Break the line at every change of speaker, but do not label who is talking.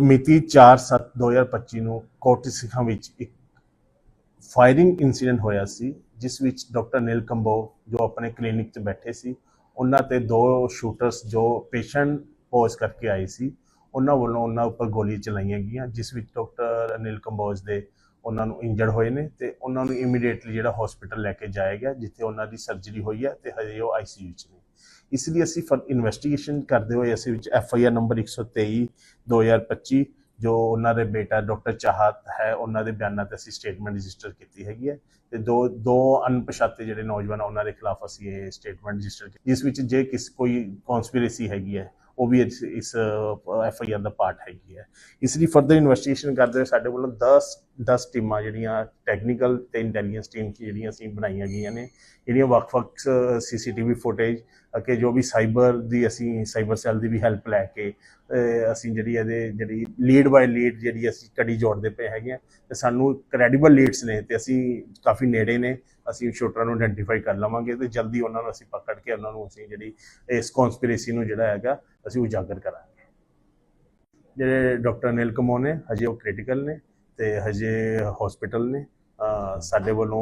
ਮਿਤੀ 4/7/2025 ਨੂੰ ਕੋਟੀ ਸਿੱਖਾਂ ਵਿੱਚ ਇੱਕ ਫਾਇਰਿੰਗ ਇਨਸੀਡੈਂਟ ਹੋਇਆ ਸੀ, ਜਿਸ ਵਿੱਚ ਡਾਕਟਰ ਨੀਲ ਕੰਬੋ ਜੋ ਆਪਣੇ ਕਲੀਨਿਕ 'ਚ ਬੈਠੇ ਸੀ, ਉਹਨਾਂ ਤੇ ਦੋ ਸ਼ੂਟਰਸ ਜੋ ਪੇਸ਼ੈਂਟ ਪੋਜ਼ ਕਰਕੇ ਆਏ ਸੀ, ਉਹਨਾਂ ਵੱਲੋਂ ਉਹਨਾਂ ਉੱਪਰ ਗੋਲੀ ਚਲਾਈਆਂ ਗਈਆਂ, ਜਿਸ ਵਿੱਚ ਡਾਕਟਰ ਅਨਿਲ ਕੰਬੋਜ ਦੇ ਉਹਨਾਂ ਨੂੰ ਇੰਜਰਡ ਹੋਏ ਨੇ ਤੇ ਉਹਨਾਂ ਨੂੰ ਇਮੀਡੀਏਟਲੀ ਜਿਹੜਾ ਹਸਪੀਟਲ ਲੈ ਕੇ ਜਾਇਆ ਗਿਆ, ਜਿੱਥੇ ਉਹਨਾਂ ਦੀ ਸਰਜਰੀ ਹੋਈ ਹੈ ਤੇ ਹਜੇ ਉਹ ਆਈਸੀਯੂ 'ਚ ਨੇ। ਇਸ ਲਈ ਅਸੀਂ ਇਨਵੈਸਟੀਗੇਸ਼ਨ ਕਰਦੇ ਹੋਏ ਅਸੀਂ ਵਿੱਚ ਐਫ ਆਈ ਆਰ ਨੰਬਰ 123 2025 ਜੋ ਉਹਨਾਂ ਦੇ ਬੇਟਾ ਡਾਕਟਰ ਚਾਹਤ ਹੈ, ਉਹਨਾਂ ਦੇ ਬਿਆਨਾਂ ਤੇ ਅਸੀਂ ਸਟੇਟਮੈਂਟ ਰਜਿਸਟਰ ਕੀਤੀ ਹੈਗੀ ਹੈ। ਤੇ ਦੋ ਦੋ ਅਣਪਛਾਤੇ ਜਿਹੜੇ ਨੌਜਵਾਨ ਉਹਨਾਂ ਦੇ ਖਿਲਾਫ ਅਸੀਂ ਇਹ ਸਟੇਟਮੈਂਟ ਰਜਿਸਟਰ ਕੀਤੀ। ਜਿਸ ਵਿੱਚ ਜੇ ਕਿਸ, ਕੋਈ ਕਨਸਪੀਰੇਸੀ ਹੈਗੀ ਹੈ ਉਹ ਵੀ ਇਸ ਇਸ ਐਫ ਆਈ ਆਰ ਦਾ ਪਾਰਟ ਹੈਗੀ ਹੈ। ਇਸ ਲਈ ਫਰਦਰ ਇਨਵੈਸਟੀਗੇਸ਼ਨ ਕਰਦੇ ਹੋਏ ਸਾਡੇ ਵੱਲੋਂ 10 10 ਟੀਮਾਂ ਜਿਹੜੀਆਂ ਟੈਕਨੀਕਲ ਤੇ ਇੰਟੈਲੀਜੈਂਸ ਟੀਮ ਜਿਹੜੀਆਂ ਅਸੀਂ ਬਣਾਈਆਂ ਗਈਆਂ ਨੇ, ਜਿਹੜੀਆਂ ਵੱਖ-ਵੱਖ ਸੀਸੀਟੀਵੀ ਫੁਟੇਜ ਅਤੇ ਜੋ ਵੀ ਸਾਈਬਰ ਦੀ ਅਸੀਂ ਸਾਈਬਰ ਸੈੱਲ ਦੀ ਵੀ ਹੈਲਪ ਲੈ ਕੇ ਅਸੀਂ ਜਿਹੜੀ ਇਹਦੇ, ਜਿਹੜੀ ਲੀਡ ਬਾਈ ਲੀਡ ਜਿਹੜੀ ਅਸੀਂ ਕੜੀ ਜੋੜਦੇ ਪਏ ਹੈਗੇ ਆ ਤੇ ਸਾਨੂੰ ਕ੍ਰੈਡੀਬਲ ਲੀਡਸ ਨੇ ਤੇ ਅਸੀਂ ਕਾਫੀ ਨੇੜੇ ਨੇ, ਅਸੀਂ ਸ਼ੂਟਰਾਂ ਨੂੰ ਆਇਡੈਂਟੀਫਾਈ ਕਰ ਲਵਾਂਗੇ ਤੇ ਜਲਦੀ ਉਹਨਾਂ ਨੂੰ ਅਸੀਂ ਪਕੜ ਕੇ ਉਹਨਾਂ ਨੂੰ ਅਸੀਂ ਜਿਹੜੀ ਇਸ ਕਨਸਪੀਰੇਸੀ ਨੂੰ ਜਿਹੜਾ ਹੈਗਾ ਅਸੀਂ ਉਜਾਗਰ ਕਰਾਂਗੇ। ਜਿਹੜੇ ਡਾਕਟਰ ਨੀਲ ਕਮੋ ਨੇ, ਹਜੇ ਉਹ ਕ੍ਰਿਟੀਕਲ ਨੇ ਤੇ ਹਜੇ ਹਸਪੀਟਲ ਨੇ ਸਾਡੇ ਵੱਲੋਂ